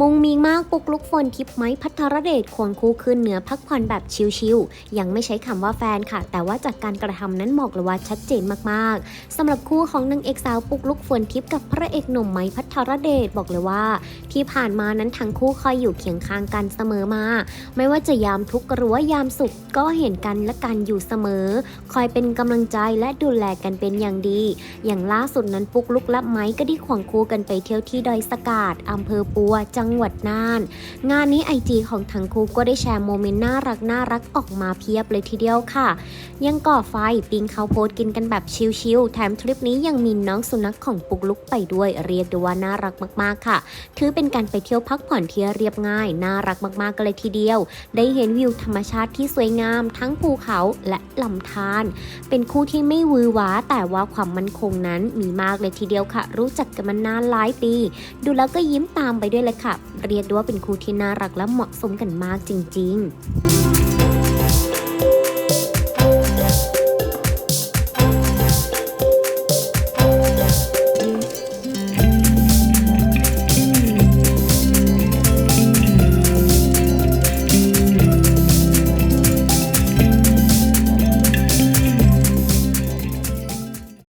มุงมิงมากปุกลุกฝนทิพย์ไม้พัทรเดชควงคู่ขึ้นเหนือพักผ่อนแบบชิลๆ ยังไม่ใช้คำว่าแฟนค่ะ แต่ว่าจากการกระทำนั้นบอกเลยว่าชัดเจนมากๆสำหรับคู่ของนางเอกสาวปุกลุกฝนทิพย์กับพระเอกหนุ่มไม้พัทรเดชบอกเลยว่า ที่ผ่านมานั้นทั้งคู่คอยอยู่เคียงข้างกันเสมอมา ไม่ว่าจะยามทุกข์หรือว่ายามสุขก็เห็นกันและกันอยู่เสมอ คอยเป็นกำลังใจและดูแลกันเป็นอย่างดี อย่างล่าสุดนั้นปุกลุกและไม้ก็ได้ควงคู่กันไปเที่ยวที่ดอยสะกาดอำเภอปัวจังหวัดน่าน งานนี้ไอจีของทั้งคู่ก็ได้แชร์โมเมนต์น่ารักน่ารักออกมาเพียบเลยทีเดียวค่ะ ยังก่อไฟปิ้งข้าโพดกินกันแบบชิลๆแถมทริปนี้ยังมีน้องสุนัขของปุกลุกไปด้วยเรียกได้ว่าน่ารักมากๆค่ะ ถือเป็นการไปเที่ยวพักผ่อนที่เรียบง่าย น่ารักมากๆกันเลยทีเดียว ได้เห็นวิวธรรมชาติที่สวยงาม ทั้งภูเขาและลำธารเป็นคู่ที่ไม่วือหวาแต่ว่าความมั่นคงนั้นมีมากเลยทีเดียวค่ะ รู้จักกันมานานหลายปี ดูแล้วก็ยิ้มตามไปด้วยเลยค่ะเรียกได้ว่าเป็นคู่ที่น่ารักและเหมาะสมกันมากจริง ๆ